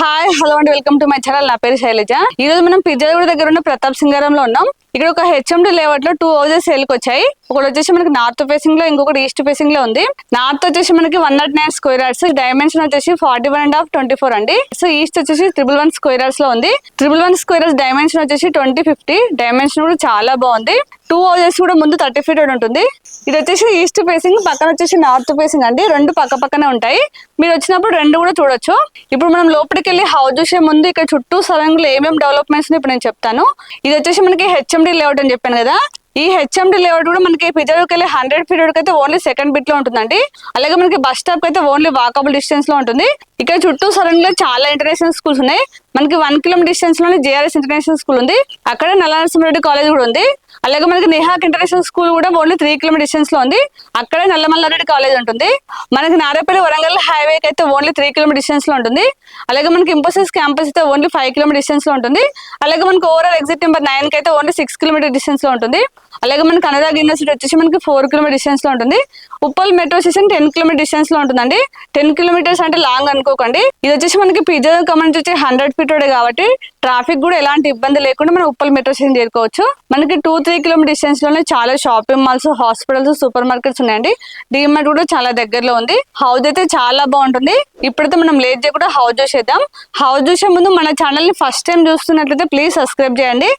Hi hello అండి welcome to my channel నా పేరు శైలజ. ఈ రోజు మనం పిజ్జాగూడ దగ్గర ఉన్న ప్రతాప్ సింగారంలో ఉన్నాం. ఇక్కడ ఒక హెచ్ఎండి లేఅవుట్లో టూ హౌజెస్ సేల్ వచ్చాయి. ఒకటి వచ్చేసి మనకి నార్త్ ఫేసింగ్లో ఇంకొకటి ఈస్ట్ ఫేసింగ్లో ఉంది. నార్త్ వచ్చేసి మనకి one nought nine square yards dimension వచ్చేసి forty one and half twenty four అండి. సో ఈస్ట్ వచ్చేసి త్రిబుల్ వన్ స్క్వేర్ యార్డ్స్లో ఉంది. Triple one square yards dimension వచ్చేసి ట్వంటీ ఫిఫ్టీ డైమెన్షన్ కూడా చాలా బాగుంది. టూ హౌజెస్ కూడా ముందు థర్టీ ఫీట్ ఉంటుంది. ఇది వచ్చేసి ఈస్ట్ ఫేసింగ్ పక్కన వచ్చేసి నార్త్ ఫేసింగ్ అండి. రెండు పక్క పక్కనే ఉంటాయి. మీరు వచ్చినప్పుడు రెండు కూడా చూడొచ్చు. ఇప్పుడు మనం లోపలికి వెళ్ళి హౌస్ చూసే ముందు ఇక్కడ చుట్టూ సరంగులు ఏమేమి డెవలప్మెంట్స్ ఇప్పుడు నేను చెప్తాను. ఇది వచ్చేసి మనకి హెచ్ఎండి లేఅవుట్ అని చెప్పాను కదా. ఈ హెచ్ఎండి లేఅవుట్ కూడా మనకి పిజర్కి వెళ్ళి హండ్రెడ్ పీరియడ్ అయితే ఓన్లీ సెకండ్ బిట్లో ఉంటుందండి. అలాగే మనకి బస్ స్టాప్ అయితే ఓన్లీ వాకబుల్ డిస్టెన్స్లో ఉంటుంది. ఇక్కడ చుట్టూ సరౌండింగ్లో చాలా ఇంటర్నేషనల్ స్కూల్స్ ఉన్నాయి. మనకి వన్ కిలోమీటర్ డిస్టెన్స్లోనే జేఆర్ఎస్ ఇంటర్నేషనల్ స్కూల్ ఉంది. అక్కడ నల్లనరసింహారెడ్డి కాలేజ్ కూడా ఉంది. అలాగే మనకి నిహాక్ ఇంటర్నేషనల్ స్కూల్ కూడా ఓన్లీ త్రీ కిలోమీటర్ డిస్టెన్స్లో ఉంది. అక్కడే నల్లమల్లారెడ్డి కాలేజ్ ఉంటుంది. మనకి నారేపల్లి వరంగల్ హైవే అయితే ఓన్లీ త్రీ కిలోమీటర్ డిస్టెన్స్లో ఉంటుంది. అలాగే మనకి ఇంపోసిస్ క్యాంపస్ అయితే ఓన్లీ ఫైవ్ కిలోమీటర్ డిస్టెన్స్లో ఉంటుంది. అలాగే మనకి ఓవరాల్ ఎగ్జిట్ నెంబర్ నైన్కి అయితే ఓన్లీ సిక్స్ కిలోమీటర్ డిస్టెన్స్లో ఉంటుంది. అలాగే మనకి అనదాగ్ యూనివర్సిటీ వచ్చేసి మనకి ఫోర్ కిలోమీటర్ డిస్టెన్స్లో ఉంటుంది. Uppal metro station ten kilometer డిస్టెన్స్లో ఉంటుందండి. టెన్ కిలోమీటర్స్ అంటే లాంగ్ అనుకోకండి. ఇది వచ్చేసి మనకి పిజ్జా కమ్యూనిటీ వచ్చి హండ్రెడ్ ఫీట్ రోడ్ కాబట్టి ట్రాఫిక్ కూడా ఎలాంటి ఇబ్బంది లేకుండా మనం ఉప్పల్ మెట్రో స్టేషన్ చేరుకోవచ్చు. మనకి టూ త్రీ కిలోమీటర్ డిస్టెన్స్లోనే చాలా shopping malls hospitals supermarkets ఉన్నాయండి. డిమార్ట్ కూడా చాలా దగ్గరలో ఉంది. హౌస్ అయితే చాలా బాగుంటుంది. ఇప్పుడైతే మనం లేట్ చేయకుండా హౌస్ చూసేద్దాం. హౌస్ చూసే ముందు మన ఛానల్ని ఫస్ట్ టైం చూస్తున్నట్లయితే ప్లీజ్ సబ్స్క్రైబ్ చేయండి.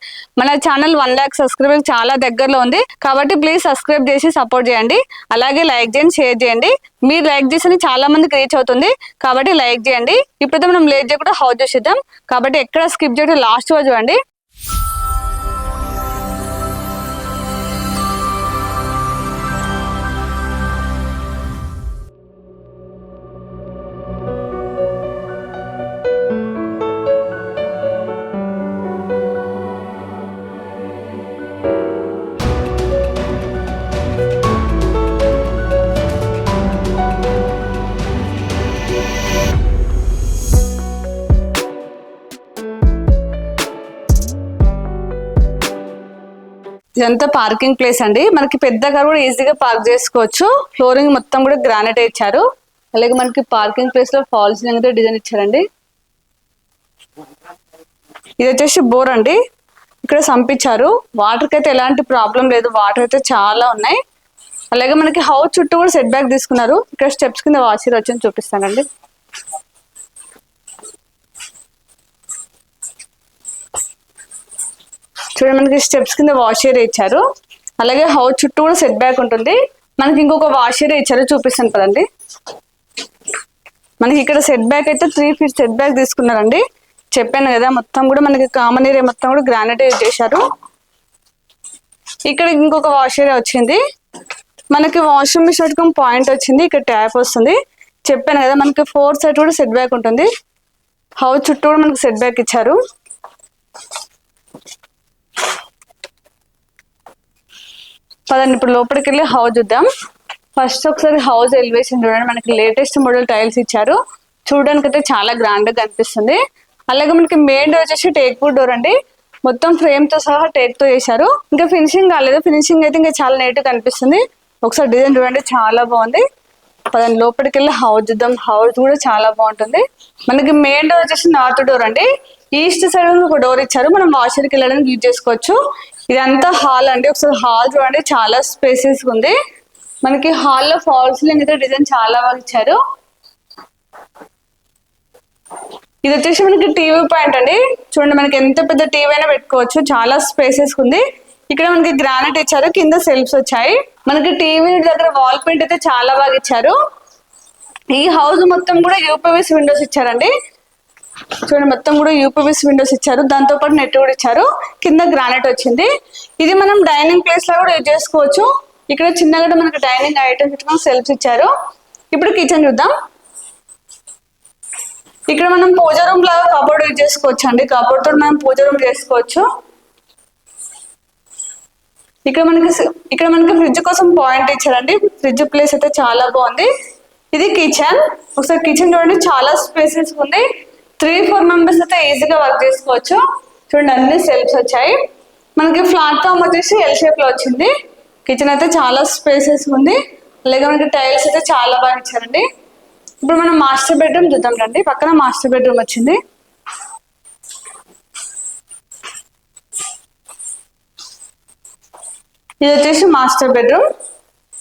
మన ఛానల్ వన్ ల్యాక్ సబ్స్క్రైబర్ చాలా దగ్గర లో ఉంది. కాబట్టి ప్లీజ్ సబ్స్క్రైబ్ చేసి సపోర్ట్ చేయండి. అలాగే లైక్ చేయండి షేర్ చేయండి. మీరు లైక్ చేసిన చాలా మందికి రీచ్ అవుతుంది. కాబట్టి లైక్ చేయండి. ఇప్పుడైతే మనం లేట్ చేయకుండా హౌస్ చూసేద్దాం కాబట్టి ఎక్కడ స్కిప్ చేయడం లాస్ట్ వరకు చూడండి. ఇదంతా పార్కింగ్ ప్లేస్ అండి. మనకి పెద్ద కార్ కూడా ఈజీగా పార్క్ చేసుకోవచ్చు. ఫ్లోరింగ్ మొత్తం కూడా గ్రానైట్ ఇచ్చారు. అలాగే మనకి పార్కింగ్ ప్లేస్లో ఫాల్స్ అయితే డిజైన్ ఇచ్చారండి. ఇది వచ్చేసి బోర్ అండి. ఇక్కడ సంపించారు. వాటర్కి అయితే ఎలాంటి ప్రాబ్లం లేదు. వాటర్ అయితే చాలా ఉన్నాయి. అలాగే మనకి హౌస్ చుట్టూ కూడా సెట్ బ్యాక్ తీసుకున్నారు. ఇక్కడ స్టెప్స్ కింద వాషర్ వచ్చి చూపిస్తానండి. చూడండి మనకి స్టెప్స్ కింద వాష్ ఏరియా ఇచ్చారు. అలాగే హౌస్ చుట్టూ కూడా సెట్ బ్యాక్ ఉంటుంది. మనకి ఇంకొక వాష్ ఏరియా ఇచ్చారు చూపిస్తాను కదండి మనకి ఇక్కడ సెట్ బ్యాక్ అయితే త్రీ ఫీట్ సెట్ బ్యాక్ తీసుకున్నారండి. చెప్పాను కదా మొత్తం కూడా మనకి కామన్ ఏరియా మొత్తం కూడా గ్రానైట్ యూజ్ చేశారు. ఇక్కడ ఇంకొక వాష్ ఏరియా వచ్చింది. మనకి వాషింగ్ మిషన్ పెట్టుకుని పాయింట్ వచ్చింది ఇక్కడ ట్యాప్ వస్తుంది. చెప్పాను కదా మనకి ఫోర్ సైడ్ కూడా సెట్ బ్యాక్ ఉంటుంది. హౌస్ చుట్టూ కూడా మనకి సెట్ బ్యాక్ ఇచ్చారు. పదండి ఇప్పుడు లోపలికి వెళ్ళి హౌస్ చూద్దాం. ఫస్ట్ ఒకసారి హౌస్ ఎలివేషన్ చూడండి. మనకి లేటెస్ట్ మోడల్ టైల్స్ ఇచ్చారు. చూడడానికి అయితే చాలా గ్రాండ్గా కనిపిస్తుంది. అలాగే మనకి మెయిన్ డోర్ వచ్చేసి టేక్ వుడ్ డోర్ అండి. మొత్తం ఫ్రేమ్తో సహా టేక్తో చేశారు. ఇంకా ఫినిషింగ్ కాలేదు. ఫినిషింగ్ అయితే ఇంకా చాలా నీట్గా కనిపిస్తుంది. ఒకసారి డిజైన్ చూడండి. చాలా బాగుంది. పదండి లోపలికి వెళ్ళి హౌస్ చూద్దాం. హౌస్ కూడా చాలా బాగుంటుంది. మనకి మెయిన్ డోర్ వచ్చేసి నార్త్ డోర్ అండి. ఈస్ట్ సైడ్ ఒక డోర్ ఇచ్చారు. మనం వాషర్కి వెళ్ళడానికి యూజ్ చేసుకోవచ్చు. ఇదంతా హాల్ అండి. ఒకసారి హాల్ చూడండి చాలా స్పేసెస్ ఉంది. మనకి హాల్లో ఫాల్స్ అయితే డిజైన్ చాలా బాగా ఇచ్చారు. ఇది వచ్చేసి మనకి టీవీ పాయింట్ అండి. చూడండి మనకి ఎంత పెద్ద టీవీ అయినా పెట్టుకోవచ్చు. చాలా స్పేసెస్ ఉంది. ఇక్కడ మనకి గ్రానైట్ ఇచ్చారు. కింద సెల్ఫ్స్ వచ్చాయి. మనకి టీవీ దగ్గర వాల్ పెయింట్ అయితే చాలా బాగా ఇచ్చారు. ఈ హౌస్ మొత్తం కూడా యూపీవీస్ విండోస్ ఇచ్చారండి. చూడండి మొత్తం కూడా యూపీబీస్ విండోస్ ఇచ్చారు. దాంతో పాటు నెట్ కూడా ఇచ్చారు. కింద గ్రానైట్ వచ్చింది. ఇది మనం డైనింగ్ ప్లేస్ లా కూడా యూజ్ చేసుకోవచ్చు. ఇక్కడ చిన్నగా మనకి డైనింగ్ ఐటమ్స్ ఇట్లా సెల్ఫ్స్ ఇచ్చారు. ఇప్పుడు కిచెన్ చూద్దాం. ఇక్కడ మనం పూజ రూమ్ లాగా కబోర్డ్ యూజ్ చేసుకోవచ్చు అండి కబోర్డ్ తోటి మనం పూజ రూమ్ చేసుకోవచ్చు. ఇక్కడ మనకి ఇక్కడ మనకి ఫ్రిడ్జ్ కోసం పాయింట్ ఇచ్చారండి. ఫ్రిడ్జ్ ప్లేస్ అయితే చాలా బాగుంది. ఇది కిచెన్. ఒకసారి కిచెన్ చూడండి. చాలా స్పేసెస్ ఉంది. త్రీ ఫోర్ మెంబర్స్ అయితే ఈజీగా వర్క్ చేసుకోవచ్చు. చూడండి అన్ని సెల్ఫ్స్ వచ్చాయి. మనకి ప్లాట్ఫామ్ వచ్చేసి ఎల్ షేప్లో వచ్చింది. కిచెన్ అయితే చాలా స్పేసెస్ ఉంది. అలాగే మనకి టైల్స్ అయితే చాలా బాగా ఇచ్చారండి. ఇప్పుడు మనం మాస్టర్ బెడ్రూమ్ చూద్దాం రండి. పక్కన మాస్టర్ బెడ్రూమ్ వచ్చింది. ఇది వచ్చేసి మాస్టర్ బెడ్రూమ్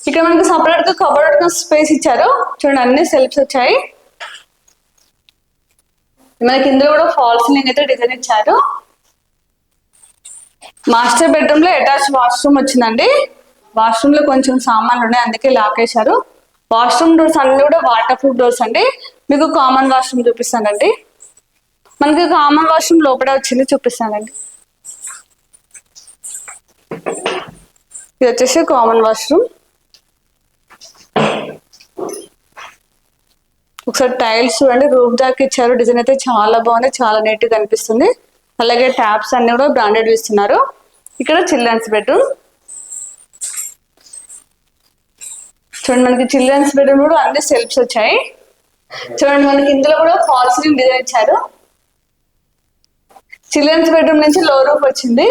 ఇక్కడ మనకి సపరేట్గా కబర్డ్ స్పేస్ ఇచ్చారు. చూడండి అన్ని సెల్ఫ్స్ వచ్చాయి. మనకి ఇందులో కూడా ఫాల్స్ సీలింగ్ అయితే డిజైన్ ఇచ్చారు. మాస్టర్ బెడ్రూమ్లో అటాచ్ వాష్రూమ్ వచ్చిందండి. వాష్రూమ్లో కొంచెం సామాన్లు ఉన్నాయి అందుకే లాక్ వేశారు వాష్రూమ్ డోర్స్ అన్ని కూడా వాటర్ ప్రూఫ్ డోర్స్ అండి. మీకు కామన్ వాష్రూమ్ చూపిస్తానండి. మనకి కామన్ వాష్రూమ్ లోపల వచ్చింది చూపిస్తానండి. ఇది వచ్చేసి కామన్ వాష్రూమ్ ఒకసారి టైల్స్ చూడండి రూఫ్ దాకా ఇచ్చారు డిజైన్ అయితే చాలా బాగుంది చాలా నీట్గా కనిపిస్తుంది. అలాగే ట్యాప్స్ అన్ని కూడా బ్రాండెడ్ ఇస్తున్నారు. ఇక్కడ చిల్డ్రన్స్ బెడ్రూమ్ చూడండి మనకి చిల్డ్రన్స్ బెడ్రూమ్ కూడా అన్ని సెల్ఫ్స్ వచ్చాయి. చూడండి మనకి ఇందులో కూడా ఫాల్ సీలింగ్ డిజైన్ ఇచ్చారు. చిల్డ్రన్స్ బెడ్రూమ్ నుంచి లో రూఫ్ వచ్చింది.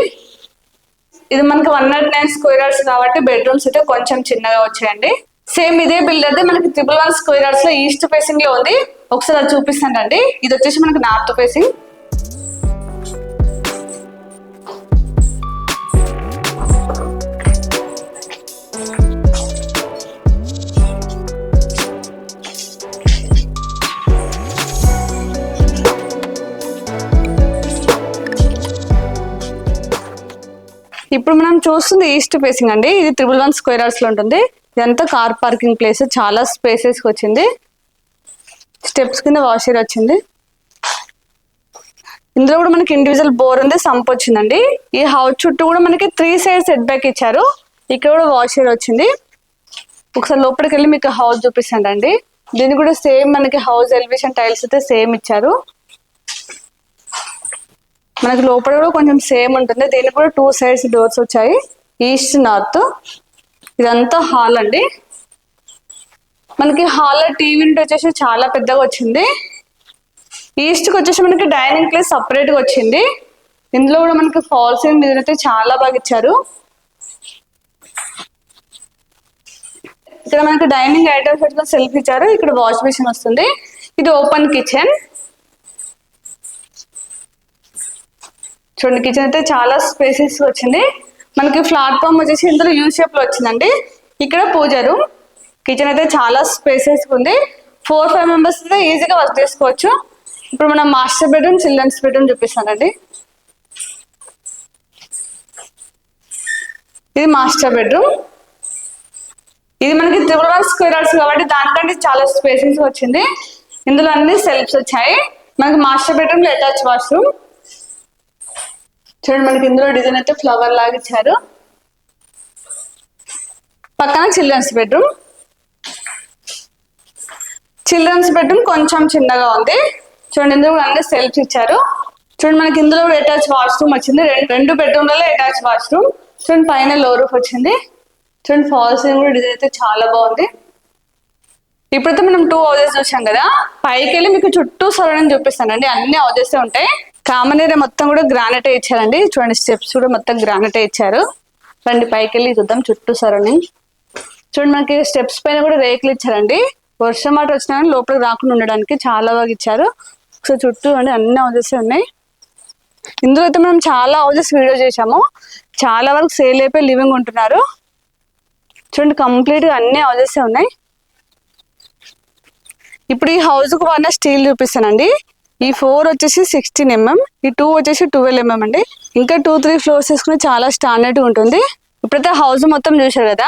ఇది మనకి వన్ నాట్ నైన్ స్క్వేర్ కాబట్టి బెడ్రూమ్స్ అయితే కొంచెం చిన్నగా వచ్చాయండి. సేమ్ ఇదే బిల్డర్ మనకి ట్రిపుల్ వన్ స్క్వేర్ యార్డ్స్లో ఈస్ట్ ఫేసింగ్లో ఉంది. ఒకసారి అది చూపిస్తానండి. ఇది వచ్చేసి మనకి నార్త్ ఫేసింగ్ ఇప్పుడు మనం చూస్తుంది ఈస్ట్ ఫేసింగ్ అండి. ఇది త్రిబుల్ వన్ స్క్వేర్లో ఉంటుంది. ఇదంతా కార్ పార్కింగ్ ప్లేస్. చాలా స్పేసెస్ వచ్చింది. స్టెప్స్ కింద వాషర్ వచ్చింది. ఇందులో కూడా మనకి ఇండివిజువల్ బోర్ ఉంది సంప్ వచ్చిందండి. ఈ హౌస్ చుట్టూ కూడా మనకి త్రీ సైడ్ సెట్ బ్యాక్ ఇచ్చారు. ఇక్కడ కూడా వాషర్ వచ్చింది. ఒకసారి లోపలికి వెళ్ళి మీకు హౌస్ చూపిస్తాను అండి దీన్ని కూడా సేమ్ మనకి హౌస్ ఎలివేషన్ టైల్స్ అయితే సేమ్ ఇచ్చారు. మనకి లోపల కూడా కొంచెం సేమ్ ఉంటుంది. దీనికి కూడా టూ సైడ్స్ డోర్స్ వచ్చాయి. ఈస్ట్ నార్త్ ఇదంతా హాల్ అండి. మనకి హాల్ టీవీ వచ్చేసి చాలా పెద్దగా వచ్చింది. ఈస్ట్కి వచ్చేసి మనకి డైనింగ్ ప్లేస్ సపరేట్గా వచ్చింది. ఇందులో కూడా మనకి ఫాల్స్ డిజైన్ అయితే చాలా బాగా ఇచ్చారు. ఇక్కడ మనకి డైనింగ్ ఐటమ్స్ అయితే సెల్ఫ్ ఇచ్చారు. ఇక్కడ వాష్ మిషన్ వస్తుంది. ఇది ఓపెన్ కిచెన్. చూడండి కిచెన్ అయితే చాలా స్పేసెస్ వచ్చింది. మనకి ప్లాట్ఫామ్ వచ్చేసి ఇందులో యూ షేప్లో వచ్చిందండి. ఇక్కడ పూజ రూమ్ కిచెన్ అయితే చాలా స్పేసెస్ ఉంది. ఫోర్ ఫైవ్ మెంబర్స్ అయితే ఈజీగా వర్క్ చేసుకోవచ్చు. ఇప్పుడు మనం మాస్టర్ బెడ్రూమ్ చిల్డ్రన్స్ బెడ్రూమ్ చూపిస్తానండి. ఇది మాస్టర్ బెడ్రూమ్ ఇది మనకి త్రిపుల్ వన్ స్క్వేర్ యార్డ్స్ కాబట్టి దానికంటే చాలా స్పేసెస్ వచ్చింది. ఇందులో అన్ని సెల్ఫ్స్ వచ్చాయి. మనకి మాస్టర్ బెడ్రూమ్ అటాచ్ వాష్రూమ్ చూడండి మనకి ఇందులో డిజైన్ అయితే ఫ్లవర్ లాగా ఇచ్చారు. పక్కన చిల్డ్రన్స్ బెడ్రూమ్ చిల్డ్రన్స్ బెడ్రూమ్ కొంచెం చిన్నగా ఉంది. చూడండి ఇందులో కూడా అన్ని సెల్ఫ్స్ ఇచ్చారు. చూడండి మనకి ఇందులో కూడా అటాచ్ వాష్రూమ్ వచ్చింది. రెండు బెడ్రూమ్లలో అటాచ్ వాష్రూమ్ చూడండి పైన లో రూఫ్ వచ్చింది. చూడండి ఫాల్స్ కూడా డిజైన్ అయితే చాలా బాగుంది. ఇప్పుడైతే మనం టూ హౌజెస్ చూసాం కదా. పైకి వెళ్ళి మీకు చుట్టూ సరౌండింగ్ చూపిస్తానండి. అన్ని హౌజెస్ ఉంటాయి. కామన్ ఏరియా మొత్తం కూడా గ్రానైట్ ఇచ్చారండి. చూడండి స్టెప్స్ కూడా మొత్తం గ్రానైట్ ఇచ్చారు. రండి పైకి వెళ్ళి చూద్దాం చుట్టూ సరౌండింగ్. చూడండి మనకి స్టెప్స్ పైన కూడా రేకులు ఇచ్చారండి. వర్షం మాట వచ్చినా కానీ లోపలికి రాకుండా ఉండడానికి చాలా బాగా ఇచ్చారు. సో చుట్టూ అండి అన్ని హౌజెస్ ఉన్నాయి. ఇందులో అయితే మనం చాలా హౌజెస్ వీడియో చేసాము చాలా వరకు సేల్ అయిపోయి లివింగ్ ఉంటున్నారు. చూడండి కంప్లీట్ అన్ని హౌజెస్ ఉన్నాయి. ఇప్పుడు ఈ హౌస్కు వాడిన స్టీల్ చూపిస్తానండి. ఈ ఫోర్ వచ్చేసి సిక్స్టీన్ ఎంఎం ఈ టూ వచ్చేసి ట్వెల్వ్ ఎంఎం అండి. ఇంకా టూ త్రీ ఫ్లోర్స్ వేసుకుని చాలా స్టాండర్డ్ ఉంటుంది. ఇప్పుడైతే హౌస్ మొత్తం చూశారు కదా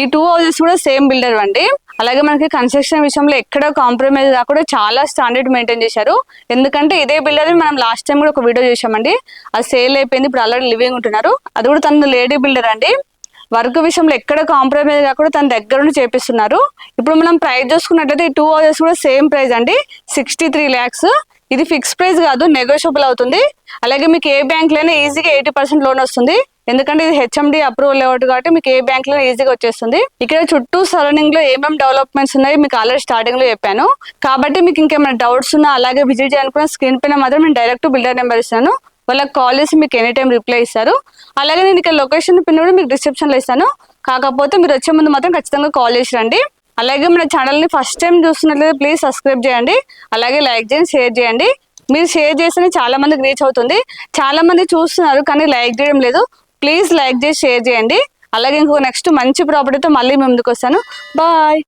ఈ టూ హౌసెస్ కూడా సేమ్ బిల్డర్ అండి. అలాగే మనకి కన్స్ట్రక్షన్ విషయంలో ఎక్కడ కాంప్రమైజ్ కాకుండా చాలా స్టాండర్డ్ మెయింటైన్ చేశారు. ఎందుకంటే ఇదే బిల్డర్ మనం లాస్ట్ టైం కూడా ఒక వీడియో చేసామండి అది సేల్ అయిపోయింది ఇప్పుడు ఆల్రెడీ లివింగ్ ఉంటున్నారు. అది కూడా తన లేడీ బిల్డర్ అండి. వర్క్ విషయంలో ఎక్కడ కాంప్రమైజ్ కాకుండా తన దగ్గర నుండి చేపిస్తున్నారు. ఇప్పుడు మనం ప్రైస్ చూసుకున్నట్లయితే ఈ టూ హౌసెస్ కూడా సేమ్ ప్రైస్ అండి. సిక్స్టీ త్రీ ల్యాక్స్ ఇది ఫిక్స్ ప్రైస్ కాదు నెగోషియబుల్ అవుతుంది. అలాగే మీకు ఏ బ్యాంక్లోనే ఈజీగా ఎయిటీ పర్సెంట్ లోన్ వస్తుంది. ఎందుకంటే ఇది హెచ్ఎండి అప్రూవల్ లేఅవుట్ కాబట్టి మీకు ఏ బ్యాంక్లో ఈజీగా వచ్చేస్తుంది. ఇక్కడ చుట్టూ సరౌండింగ్లో ఏమేమి డెవలప్మెంట్స్ ఉన్నాయి మీకు ఆల్రెడీ స్టార్టింగ్లో చెప్పాను. కాబట్టి మీకు ఇంకేమైనా డౌట్స్ ఉన్నా అలాగే విజిట్ చేయాలనుకున్న స్క్రీన్ పైన మాత్రం నేను డైరెక్ట్ బిల్డర్ నెంబర్ ఇస్తాను. వాళ్ళకి కాల్ చేసి మీకు ఎనీ టైం రిప్లై ఇస్తారు. అలాగే నేను ఇక్కడ లొకేషన్ పిన్ కూడా మీకు డిస్క్రిప్షన్లో ఇస్తాను. కాకపోతే మీరు వచ్చే ముందు మాత్రం ఖచ్చితంగా కాల్ చేసి రండి. అలాగే మన ఛానల్ని ఫస్ట్ టైం చూస్తున్నట్లయితే ప్లీజ్ సబ్స్క్రైబ్ చేయండి. అలాగే లైక్ చేయండి షేర్ చేయండి. మీరు షేర్ చేస్తేనే చాలా మందికి రీచ్ అవుతుంది. చాలా మంది చూస్తున్నారు కానీ లైక్ చేయడం లేదు. ప్లీజ్ లైక్ చేసి షేర్ చేయండి. అలాగే ఇంకో నెక్స్ట్ మంచి ప్రాపర్టీతో మళ్ళీ మేము ముందుకు వస్తాను. బాయ్